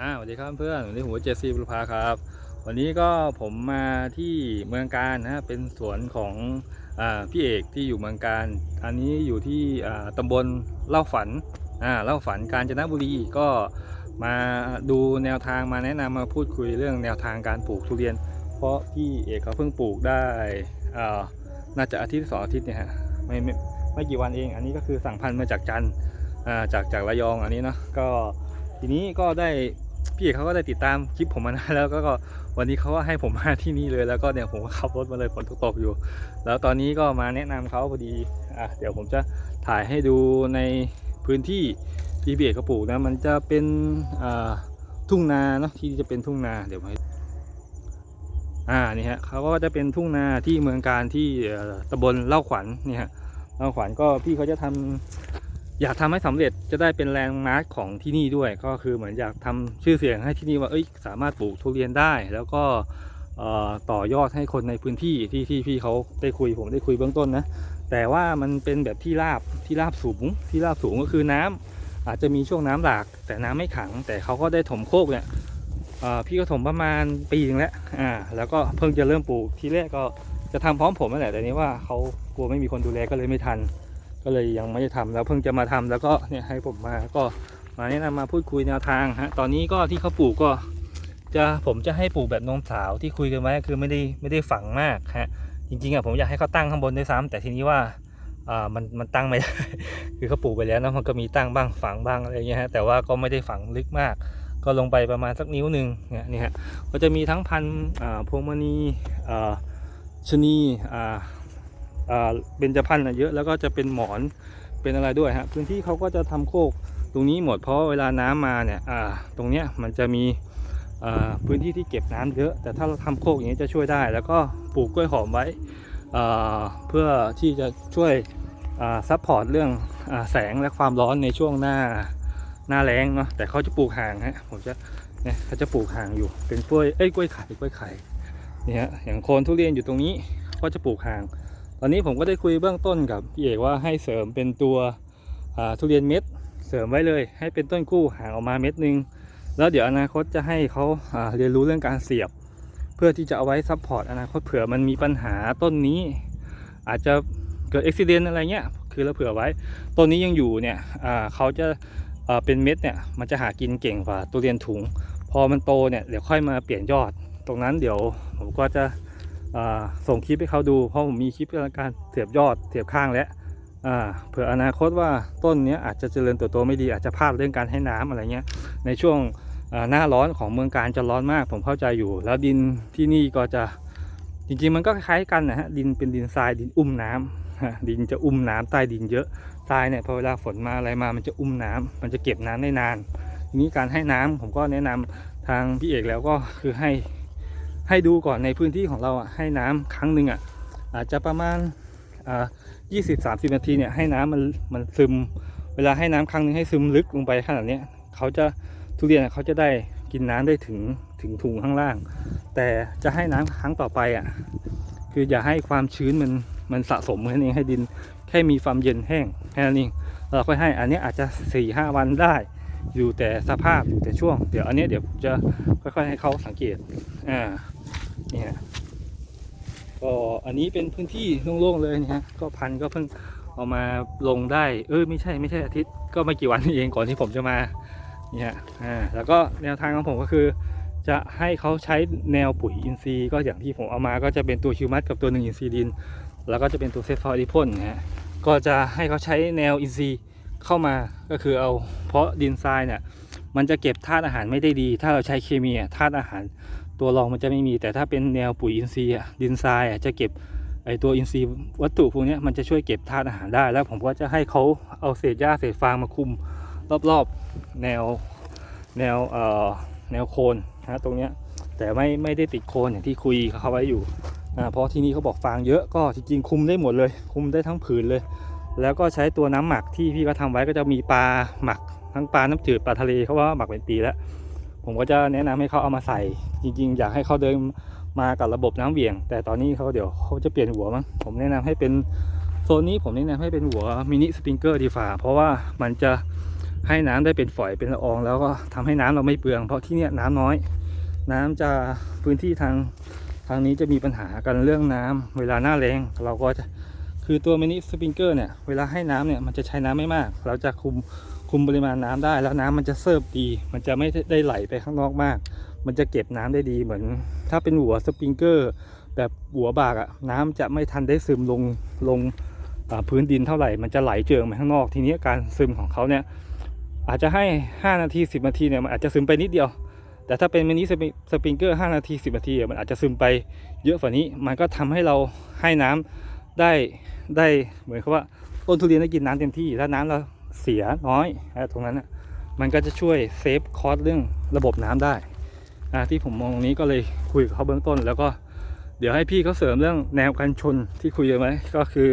อ่าสวัสดีครับเพื่อนวันนี้ผมเจสซี่บุรพาครับ วันนี้ก็ผมมาที่เมืองการนะเป็นสวนของอ่าพี่เอกที่อยู่เมืองการ อันนี้อยู่ที่อ่าตำบลเล่าฝันอ่าเล่าฝันกาญจนบุรีก็มาดูแนวทางมาแนะนำมาพูดคุยเรื่องแนวทางการปลูกทุเรียน เพราะพี่เอกเขาเพิ่งปลูกได้อ่าน่าจะอาทิตย์สองอาทิตย์เนี่ยฮะไม่ไม่ไม่กี่วันเอง อันนี้ก็คือสั่งพันธุ์มาจากจันอ่าจากจากระยองอันนี้เนาะก็ทีนี้ก็ได้ พี่เอกเขาก็ได้ติดตามคลิปผมมานานแล้วก็วันนี้เขาก็ให้ผมมาที่นี่เลยแล้วก็เนี่ยผมก็ขับรถมาเลยฝนตกอยู่ แล้วตอนนี้ก็มาแนะนำเขาพอดีอะเดี๋ยวผมจะถ่ายให้ดูในพื้นที่ที่พี่เอกเขาปลูกนะมันจะเป็นอ่าทุ่งนาเนาะที่จะเป็นทุ่งนาเดี๋ยวให้อ่านี่ฮะเขาก็จะเป็นทุ่งนาที่เมืองการที่ตำบลเล่าขวัญเนี่ฮะเล่าขวัญก็พี่เขาจะทำ อยากทำให้สำเร็จจะได้เป็นแรงมาร์คของที่นี่ด้วย ก็คือเหมือนอยากทำชื่อเสียงให้ที่นี่ว่าเอ้ยสามารถปลูกทุเรียนได้ แล้วก็ต่อยอดให้คนในพื้นที่ที่ที่พี่เขาได้คุยผมได้คุยเบื้องต้นนะแต่ว่ามันเป็นแบบที่ราบที่ราบสูงที่ราบสูงก็คือน้ำอาจจะมีช่วงน้ำหลาก แต่น้ำไม่ขัง แต่เขาก็ได้ถมโคกเนี่ยพี่ก็ถมประมาณปีนึงแล้วอ่าแล้วก็เพิ่งจะเริ่มปลูกทีแรกก็จะทำพร้อมผมนั่นแหละแต่นี้ว่าเขากลัวไม่มีคนดูแลก็เลยไม่ทัน ก็เลยยังไม่ได้ทำแล้วเพิ่งจะมาทำแล้วก็เนี่ยให้ผมมาก็มาแนะนำมาพูดคุยแนวทางฮะตอนนี้ก็ที่เขาปลูกก็จะผมจะให้ปลูกแบบนมสาวที่คุยกันไว้คือไม่ได้ไม่ได้ฝังมากฮะจริงๆอะผมอยากให้เขาตั้งข้างบนด้วยซ้ำแต่ทีนี้ว่าอ่ามันมันตั้งไม่ได้คือเขาปลูกไปแล้วนะมันก็มีตั้งบ้างฝังบ้างอะไรเงี้ยฮะแต่ว่าก็ไม่ได้ฝังลึกมาก ก็ลงไปประมาณสักนิ้วหนึ่งเนี่ยนี่ฮะก็จะมีทั้งพันธุ์อ่าพวงมณีอ่าชนีอ่า เบญจพรรณน่ะเยอะแล้วก็จะเป็นหมอนเป็นอะไรด้วยฮะพื้นที่เขาก็จะทำโคกตรงนี้หมดเพราะเวลาน้ำมาเนี่ยตรงเนี้ยมันจะมีพื้นที่ที่เก็บน้ำเยอะ แต่ถ้าเราทำโคกอย่างนี้จะช่วยได้ แล้วก็ปลูกกล้วยหอมไว้เพื่อที่จะช่วยซัพพอร์ตเรื่องอแสงและความร้อนในช่วงหน้าหน้าแล้งเนาะแต่เขาจะปลูกห่างฮะผมจะเนี่ยเขาจะปลูกห่างอยู่เป็นกล้วยเอ้ยกล้วยไข่กล้วยไข่เนี่ยฮะอย่างโคนทุเรียนอยู่ตรงนี้ก็จะปลูกห่าง อนนี้ผมก็ได้คุยเบื้องต้นกับพี่เอกว่าให้เสริมเป็นตัวทุเรียนเม็ดเสริมไว้เลย ให้เป็นต้นกู้ห่างออกมาเม็ดหนึง แล้วเดี๋ยวอนาคตจะให้เขาาเรียนรู้เรื่องการเสียบ เพื่อที่จะเอาไว้ซัพพอร์ตอนาคตเผื่อมันมีปัญหาต้นนี้ อาจจะเกิดอุบิเหตุอะไรเงี้ยคือเราเผื่อไว้ต้นนี้ยังอยู่เนี่ยเขาจะอ่าเป็นเม็ดเนี่ยมันจะหากินเก่งกว่าทุเรียนถุง พอมันโตเนี่ยเดี๋ยวค่อยมาเปลี่ยนยอด ตรงนั้นเดี๋ยวผมก็จะ ส่งคลิปให้เขาดู เพราะผมมีคลิปการเสียบยอดเสียบข้างแล้วเผื่ออนาคตว่าต้นนี้อาจจะเจริญเติบโตไม่ดีอาจจะพลาดเรื่องการให้น้ำอะไรเงี้ยในช่วงหน้าร้อนของเมืองการจะร้อนมาก ผมเข้าใจอยู่ แล้วดินที่นี่ก็จะจริงๆมันก็คล้ายกันนะฮะดินเป็นดินทรายดินอุ้มน้ำฮะดินจะอุ้มน้ำใต้ดินเยอะทรายเนี่ยพอเวลาฝนมาอะไรมามันจะอุ้มน้ำมันจะเก็บน้ำได้นานทีนี้การให้น้ำผมก็แนะนำทางพี่เอกแล้วก็คือให้ ให้ดูก่อนในพื้นที่ของเราอะให้น้ำครั้งหนึ่งอะอาจจะประมาณอ่ายี่สิบสามสิบนาทีเนี่ยให้น้ำมันมันซึม เวลาให้น้ำครั้งหนึงให้ซึมลึกลงไปขนาดเนี้ยเขาจะทุเรียนเขาจะได้กินน้ำได้ถึงถึงถุงข้างล่าง แต่จะให้น้ำครั้งต่อไปอะคืออย่าให้ความชื้นมันมันสะสมแค่นี้ให้ดินแค่มีความเย็นแห้งแค่นั้เราค่อยให้อันนี้อาจจะสี่ห้าวันได้อยู่แต่สภาพอยู่แต่ช่วง เดี๋ยวอันนี้เดี๋ยวผมจะค่อยๆให้เขาสังเกตอ่า เนี่ยก็อันนี้เป็นพื้นที่โล่งๆเลยนะฮะก็พันก็เพิ่งเอามาลงได้ เออไม่ใช่ไม่ใช่อาทิตย์ก็ไม่กี่วันเองก่อนที่ผมจะมาเนี่ยอ่าแล้วก็แนวทางของผมก็คือ จะให้เขาใช้แนวปุ๋ยอินทรีย์ก็อย่างที่ผมเอามาก็จะเป็นตัวคิวมัสกับตัวหนึ่งอินทรีย์ดิน แล้วก็จะเป็นตัวเซฟฟอร์ดิพ่นนะฮะก็จะให้เขาใช้แนวอินทรีย์เข้ามาก็คือเอาเพราะดินทรายเนี่ยมันจะเก็บธาตุอาหารไม่ได้ดี ถ้าเราใช้เคมีธาตุอาหาร ตัวรองมันจะไม่มี แต่ถ้าเป็นแนวปุ๋ยอินทรีย์ดินทรายจะเก็บไอตัวอินทรีย์วัตถุพวกนี้มันจะช่วยเก็บธาตุอาหารได้ แล้วผมก็จะให้เขาเอาเศษหญ้าเศษฟางมาคุมรอบๆแนวแนวเอ่อแนวโคนนะตรงเนี้ยแต่ไม่ไม่ได้ติดโคนอย่างที่คุยเขาไว้อยู่อ่าเพราะที่นี่เขาบอกฟางเยอะก็จริงๆคุมได้หมดเลย คุมได้ทั้งผืนเลย แล้วก็ใช้ตัวน้ำหมักที่พี่เขาทำไว้ก็จะมีปลาหมักทั้งปลาน้ำจืดปลาทะเลเขาว่าหมักเป็นปีแล้ว ผมก็จะแนะนำให้เขาเอามาใส่ จริง ๆ อยากให้เขาเดินมากับระบบน้ำเหวี่ยง แต่ตอนนี้เขาเดี๋ยวเขาจะเปลี่ยนหัวมั้งผมแนะนำให้เป็นโซนนี้ผมแนะนำให้เป็นหัวมินิสปริงเกอร์ดีฝ่าเพราะว่ามันจะให้น้ำได้เป็นฝอยเป็นละออง แล้วก็ทำให้น้ำเราไม่เปลือง เพราะที่เนี่น้ำน้อย น้ำจะพื้นที่ทางทางนี้จะมีปัญหากันเรื่องน้ำเวลาหน้าแรงเราก็จะคือตัวมินิสปริงเกอร์เนี่ยเวลาให้น้ำเนี่ยมันจะใช้น้ำไม่มาก เราจะคุม คุมปริมาณน้ำได้แล้วน้ำมันจะเซิร์ฟดี มันจะไม่ได้ไหลไปข้างนอกมาก มันจะเก็บน้ำได้ดีเหมือน ถ้าเป็นหัวสปริงเกอร์ แบบหัวบากอะน้ำจะไม่ทันได้ซึมลงลงพื้นดินเท่าไหร่ มันจะไหลเจิงไปข้างนอก ทีนี้การซึมของเขาเนี่ยอาจจะให้ 5 นาที 10 นาทีเนี่ยมันอาจจะซึมไปนิดเดียว แต่ถ้าเป็นมินิสปริสปริงเกอร์ 5 นาที 10 นาทีมันอาจจะซึมไปเยอะกว่านี้ มันก็ทำให้เราให้น้ำได้ได้เหมือนกับว่าต้นทุเรียนได้กินน้ำเต็มที่ถ้าน้ำเรา เสียน้อยนะตรงนั้นอะมันก็จะช่วยเซฟคอสเรื่องระบบน้ำได้ที่ผมมองตรงนี้ก็เลยคุยกับเขาเบื้องต้น แล้วก็เดี๋ยวให้พี่เขาเสริมเรื่องแนวกันชนที่คุยกันไว้ก็คือ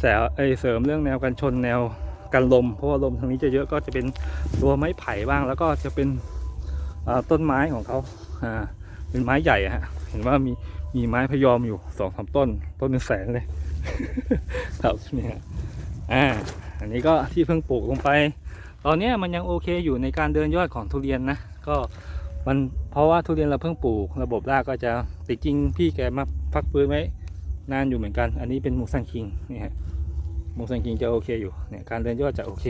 แสไอเสริมเรื่องแนวกันชนแนวกันลม เพราะว่าลมทางนี้จะเยอะก็จะเป็นตัวไม้ไผ่บ้าง แล้วก็จะเป็นต้นไม้ของเขาอ่าเป็นไม้ใหญ่อะฮะเห็นว่ามีมีไม้พยอมอยู่สองสามต้น ต้นเป็นแสนเลยครับเนี่ยอ่า อันนี้ก็ที่เพิ่งปลูกลงไป ตอนนี้มันยังโอเคอยู่ในการเดินยอดของทุเรียนนะ ก็มันเพราะว่าทุเรียนเราเพิ่งปลูก ระบบรากก็จะติจริงพี่แกมาพักฟื้นไว้นานอยู่เหมือนกัน อันนี้เป็นมูซังคิงนี่ฮะมูซังคิงจะโอเคอยู่เนี่ยการเดินยอดจะโอเค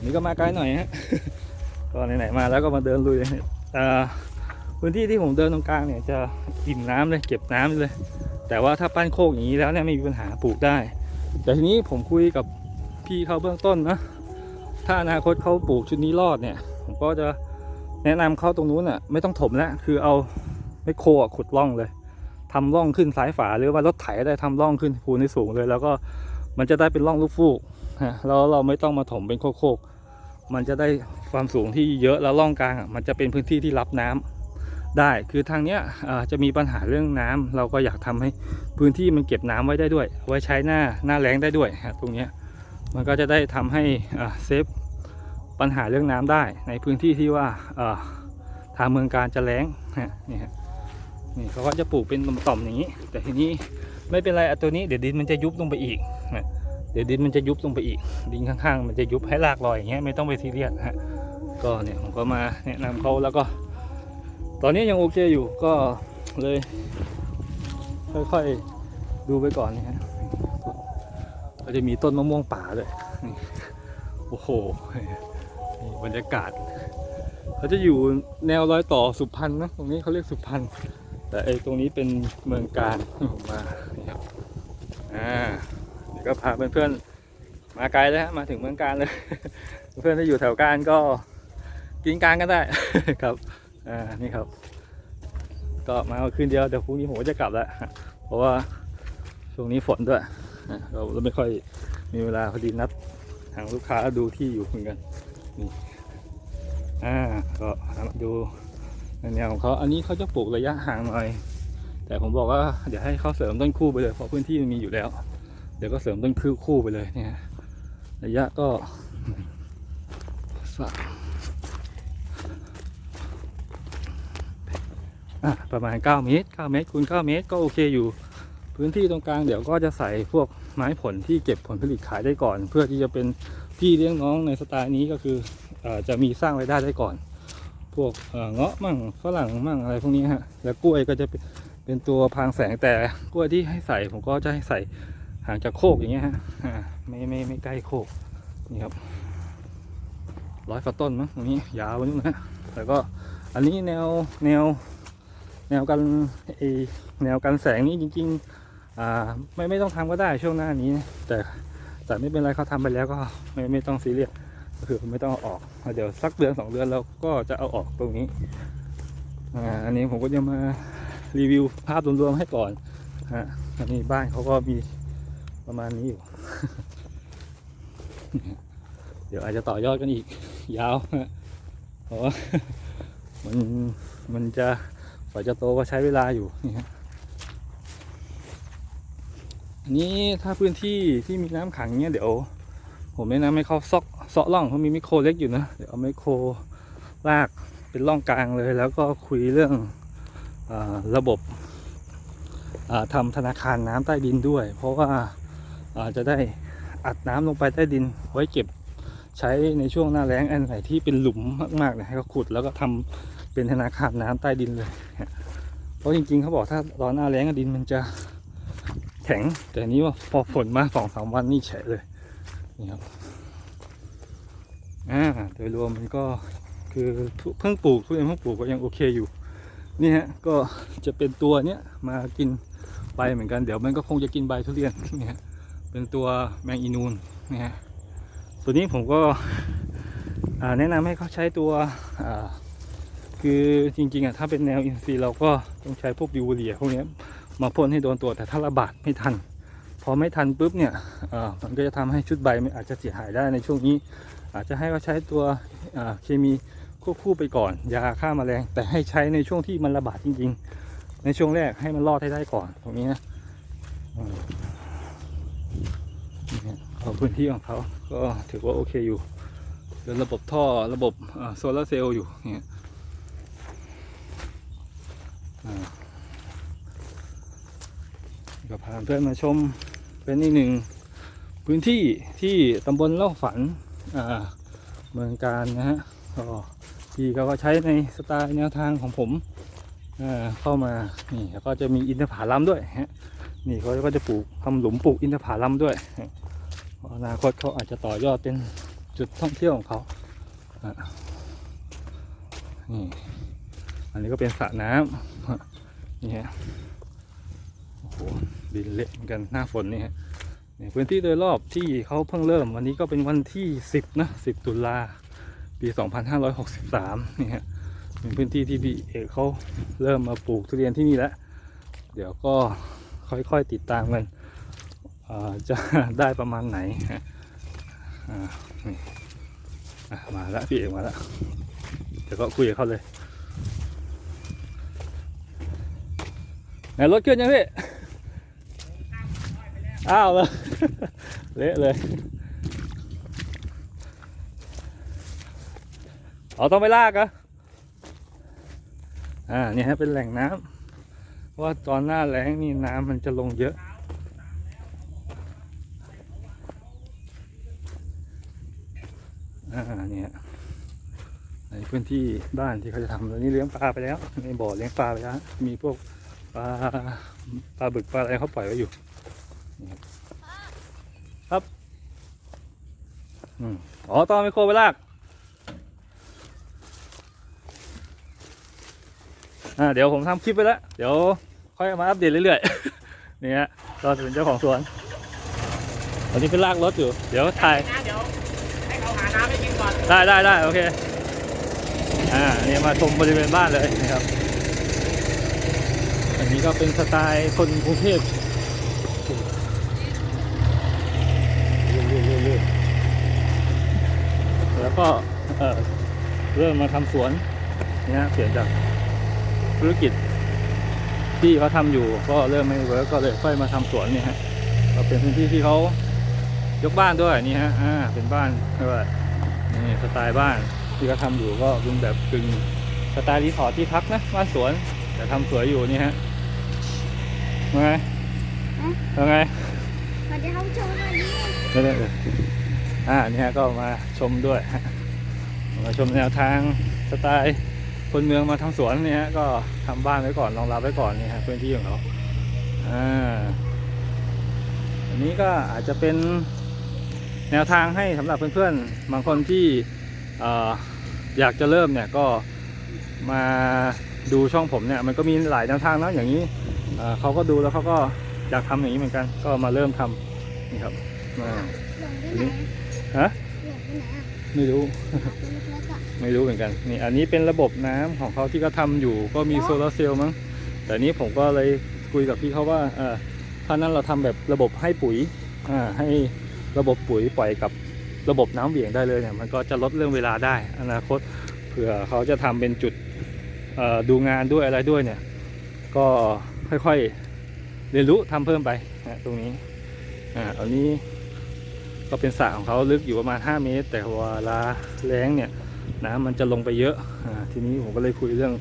เนี่ยก็มาไกลหน่อยฮะก็ไหนๆมาแล้วก็มาเดินลุยเลยอ่อพื้นที่ที่ผมเดินตรงกลางเนี่ยจะอิ่มน้ำเลยเก็บน้ำเลย แต่ว่าถ้าปั้นโคกอย่างนี้แล้วเนี่ยไม่มีปัญหาปลูกได้ แต่ทีนี้ผมคุยกับพี่เขาเบื้องต้นนะ ถ้าอนาคตเขาปลูกชุดนี้รอดเนี่ย ผมก็จะแนะนำเขาตรงนู้นอะไม่ต้องถมแล้วคือเอาไมโครขุดร่องเลยทำร่องขึ้นซ้ายฝาหรือว่ารถไถได้ทำร่องขึ้นภูให้สูงเลย แล้วก็มันจะได้เป็นร่องลูกฟูกฮะแล้วเราไม่ต้องมาถมเป็นโคกๆมันจะได้ความสูงที่เยอะแล้วร่องกลางอะมันจะเป็นพื้นที่ที่รับน้ำ ได้คือทางเนี้ยจะมีปัญหาเรื่องน้ำเราก็อยากทำให้พื้นที่มันเก็บน้ำไว้ได้ด้วย ไว้ใช้หน้าหน้าแล้งได้ด้วยตรงเนี้ยมันก็จะได้ทำให้เซฟปัญหาเรื่องน้ำได้ ในพื้นที่ที่ว่าทางเมืองการจะแล้งนี่ฮะนี่เขาก็จะปลูกเป็นต่อมๆอย่างนี้ แต่ทีนี้ไม่เป็นไรอตัวนี้เดี๋ยวดินมันจะยุบลงไปอีกนะเดี๋ยวดินมันจะยุบลงไปอีก ดินข้างๆ มันจะยุบให้รากลอยอย่างเงี้ยไม่ต้องไปซีเรียสฮะก็เนี่ยผมก็มาแนะนำเขาแล้วก็ ตอนนี้ยังโอเคอยู่ก็เลยค่อยๆดูไปก่อนนี่ฮะก็จะมีต้นมะม่วงป่าด้วยโอ้โหบรรยากาศเขาจะอยู่แนวรอยต่อสุพรรณนะตรงนี้เขาเรียกสุพรรณแต่ไอ้ตรงนี้เป็นเมืองการผมมาครับอ่าเดี๋ยวก็พาเพื่อนๆมาไกลแล้วฮะมาถึงเมืองการเลย เพื่อนที่อยู่แถวการก็กินกางกันได้ครับ อ่านี่ครับ ก็มาคืนเดียวเดี๋ยวพรุ่งนี้ผมก็จะกลับแล้วฮะเพราะว่าช่วงนี้ฝนด้วยเราเราไม่ค่อยมีเวลาพอดีนัดทางลูกค้าดูที่อยู่เหมือนกันนี่อ่าก็มาดูแนวของเขาอันนี้เขาจะปลูกระยะห่างหน่อย แต่ผมบอกว่าเดี๋ยวให้เขาเสริมต้นคู่ไปเลยเพราะพื้นที่มันมีอยู่แล้ว เดี๋ยวก็เสริมต้นคู่คู่ไปเลยเนี่ยระยะก็สามอะ ประมาณ 9 เมตร 9 เมตรคูณ9เมตรก็โอเคอยู่ พื้นที่ตรงกลางเดี๋ยวก็จะใส่พวกไม้ผลที่เก็บผลผลิตขายได้ก่อน เพื่อที่จะเป็นพี่เลี้ยงน้องในสไตล์นี้ก็คืออจะมีสร้างรายได้ได้ก่อน พวกเงาะมั่งฝรั่งมั่งอะไรพวกนี้ฮะแล้วกล้วยก็จะเป็นเป็นตัวพรางแสงแต่กล้วยที่ให้ใส่ผมก็จะให้ใส่ห่างจากโคกอย่างเงี้ยฮะไม่ไม่ไม่ใกล้โคกนี่ครับร้อยกว่าต้นมั้งตรงนี้ยาวนู่นนะแล้วก็อันนี้แนวแนว นวกันไอแนวกันแสงนี้จริงๆไม่ไม่ต้องทำก็ได้ช่วงหน้านี้ แต่แต่ไม่เป็นไรเขาทำไปแล้วก็ไม่ไม่ต้องซีเรียสก็คือไม่ต้องเอาออกเดี๋ยวสักเดือนสองเดือนเราก็จะเอาออกตรงนี้อันนี้ผมก็จะมารีวิวภาพรวมๆให้ก่อนฮะอันนี้บ้านเขาก็มีประมาณนี้อยู่ เดี๋ยวอาจจะต่อยอดกันอีกยาวเพราะว่ามันมันจะ ว่าจะโตก็ใช้เวลาอยู่นี่ฮะอันนี้ถ้าพื้นที่ที่มีน้ำขังเนี้ยเดี๋ยว ผมแนะนำให้เขาซอกเซาะร่องเพราะมีไมโครเล็กอยู่นะเดี๋ยวเอาไมโครลากเป็นร่องกลางเลย แล้วก็คุยเรื่องอระบบอ่าทำธนาคารน้ำใต้ดินด้วย เพราะว่าจะได้อัดน้ำลงไปใต้ดินไว้เก็บใช้ในช่วงหน้าแล้งอันไหนที่เป็นหลุมมากๆเนี่ยให้เขาขุดแล้วก็ทำ เป็นธนาคารน้ำใต้ดินเลย เพราะจริงๆเขาบอกถ้าตอนหน้าแล้งดินมันจะแข็ง แต่อันนี้ว่าพอฝนมาสองสามวันนี่แฉะเลยนี่ครับอ่าโดยรวมมันก็คือเพิ่งปลูกทุเรียนเพิ่งปลูกก็ยังโอเคอยู่นี่ฮะก็จะเป็นตัวเนี้ยมากินใบเหมือนกันเดี๋ยวมันก็คงจะกินใบทุเรียนนี่ฮะเป็นตัวแมงอีนูนนี่ฮะตัวนี้ผมก็แนะนำให้เขาใช้ตัวอ่า คือจริงๆอะถ้าเป็นแนวอินทรีย์เราก็ต้องใช้พวกดิวเรียพวกนี้มาพ่นให้โดนตัวแต่ถ้าระบาดไม่ทัน พอไม่ทันปุ๊บเนี่ยมันก็จะทำให้ชุดใบมันอาจจะเสียหายได้ในช่วงนี้ อาจจะให้เขาใช้ตัวเคมีควบคู่ไปก่อนยาฆ่าแมลง แต่ให้ใช้ในช่วงที่มันระบาดจริง ๆ ในช่วงแรกให้มันรอดให้ได้ก่อนตรงนี้นะอืมนี่ฮะเอาพื้นที่ของเขาก็ถือว่าโอเคอยู่เป็นระบบท่อระบบโซลาร์เซลล์อยู่เนี่ย ก็พาเพื่อนมาชมเป็นอีกหนึ่งพื้นที่ที่ตำบลเล่าฝันเมืองการนะฮะก็พี่เขาก็ใช้ในสไตล์แนวทางของผมเเข้ามานี่แล้วก็จะมีอินทผลัมด้วยฮะนี่เขาก็จะปลูกทำหลุมปลูกอินทผลัมด้วยอนาคตเขาอาจจะต่อยอดเป็นจุดท่องเที่ยวของเขาอะนี่อันนี้ก็เป็นสระน้ำ นี่ฮะโอ้โหดินเละเหมือนกันหน้าฝนนี่ฮะเนี่ยพื้นที่โดยรอบที่เขาเพิ่งเริ่ม วันนี้ก็เป็นวันที่ 10 นะ 10 ตุลาปี 2563นี่ฮะเป็นพื้นที่ที่พี่เอกเขาเริ่มมาปลูกทุเรียนที่นี่แล้ว เดี๋ยวก็ค่อยๆติดตามกันจะได้ประมาณไหนฮะมาแล้วพี่เอกมาแล้วเดี๋ยวก็คุยกับเขาเลย ไหนรถขึ้นยังพี่อ้าวเลยเละเลยเอาต้องไปลากอะอ่าเนี่ยฮะเป็นแหล่งน้ำว่าตอนหน้าแล้งนี่น้ำมันจะลงเยอะอ่าเนี่ยในพื้นที่บ้านที่เขาจะทำตอนนี้เลี้ยงปลาไปแล้วในบ่อเลี้ยงปลาไปแล้วมีพวก ปลาปลาบึกปลาอะไรเขาปล่อยไว้อยู่นี่ครับครับอืมอ๋อต้องเอาไมโครไปลากอ่าเดี๋ยวผมทำคลิปไปแล้ว เดี๋ยวค่อยเอามาอัปเดตเรื่อยๆนี่ฮะก็จะเป็นเจ้าของสวนวันนี้เป็นลากรถอยู่ เดี๋ยวถ่ายนะเดี๋ยวให้เขาหาน้ำให้กินก่อนได้ได้ได้โอเคอ่านี่มาชมบริเวณบ้านเลยนะครับ อันนี้ก็เป็นสไตล์คนกรุงเทพแล้วก็เริ่มมาทำสวนเนี่ยเปลี่ยนจากธุรกิจที่เขาทำอยู่ก็เริ่มไม่เวิร์กก็เลยค่อยมาทำสวนนี่ฮะก็เป็นพื้นที่ที่เขายกบ้านด้วยนี่ฮะอ่าเป็นบ้านเรียนี่สไตล์บ้านที่เขาทำอยู่ก็เป็นแบบกึ่งสไตล์รีสอร์ทที่พักนะบ้านสวนแต่ทำสวยอยู่นี่ฮะ ว่าไงว่าไงสวัสดีครับผู้ชมวันนี้ไม่ได้เลยอ่านี่ฮะก็มาชมด้วยฮะมาชมแนวทางสไตล์คนเมืองมาทำสวนเนี่ยฮะก็ทำบ้านไว้ก่อนรองรับไว้ก่อนนี่ฮะพื้นที่ของเขาอ่าอันนี้ก็อาจจะเป็นแนวทางให้สำหรับเพื่อนๆบางคนที่เอ่ออยากจะเริ่มเนี่ยก็มาดูช่องผมเนี่ยมันก็มีหลายแนวทางนะอย่างนี้ เอ่อเขาก็ดูแล้วเขาก็อยากทำอย่างนี้เหมือนกัน ก็มาเริ่มทำนี่ครับอ่าหลงไปไหนฮะหลงไปไหนอะไม่รู้ตัวเล็กๆอะไม่รู้เหมือนกันนี่อันนี้เป็นระบบน้ำของเขาที่เขาทำอยู่ ก็มีโซลาร์เซลล์มั้งแต่นี้ผมก็เลยคุยกับพี่เขาว่าเออถ้านั้นเราทำแบบระบบให้ปุ๋ยอ่าให้ระบบปุ๋ยปล่อยกับระบบน้ำเหวี่ยงได้เลยเนี่ยมันก็จะลดเรื่องเวลาได้ อนาคตเผื่อเขาจะทำเป็นจุดเอ่อดูงานด้วยอะไรด้วยเนี่ย ก็ ค่อยๆ เรียนรู้ทำเพิ่มไปนะตรงนี้อ่าอันนี้ก็เป็นสระของเขาลึกอยู่ประมาณ 5 เมตร แต่เวลาแล้งเนี่ยน้ำมันจะลงไปเยอะอ่าทีนี้ผมก็เลยคุยเรื่อง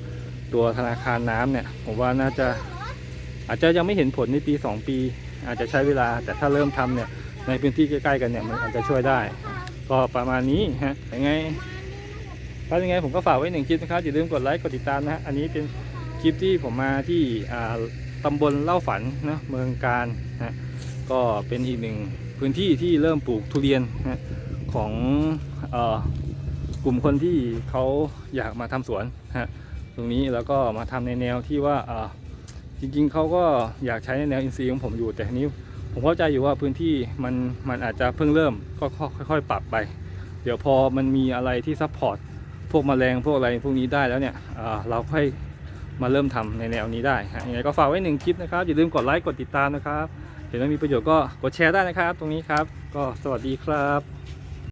ตัวธนาคารน้ำเนี่ย ผมว่าน่าจะอาจจะยังไม่เห็นผลในปี 2 ปี อาจจะใช้เวลา แต่ถ้าเริ่มทำเนี่ยในพื้นที่ใกล้ๆกันเนี่ยมันอาจจะช่วยได้ ก็ประมาณนี้ฮะยังไงถ้ายังไงผมก็ฝากไว้หนึ่งคลิปนะครับอย่าลืมกดไลค์กดติดตามนะฮะอันนี้เป็นคลิปที่ผมมาที่อ่า ตำบลเล่าฝันนะเมืองการนะก็เป็นอีกหนึ่งพื้นที่ที่เริ่มปลูกทุเรียนนะของออกลุ่มคนที่เขาอยากมาทำสวนฮะตรงนี้แล้วก็มาทำในแนวที่ว่าจริงๆเขาก็อยากใช้ในแนวอินทรีย์ของผมอยู่แต่ทีนี้ผมเข้าใจอยู่ว่าพื้นที่มันมันอาจจะเพิ่งเริ่มก็ค่อยๆ ปรับไป เดี๋ยวพอมันมีอะไรที่ซัพพอร์ตพวกแมลงพวกอะไรพวกนี้ได้แล้วเนี่ยเราค่อย มาเริ่มทำในแนวนี้ได้ฮะยังไงก็ฝากไว้หนึ่งคลิปนะครับ อย่าลืมกดไลค์กดติดตามนะครับ เห็นว่ามีประโยชน์ก็กดแชร์ได้นะครับ ตรงนี้ครับ ก็สวัสดีครับ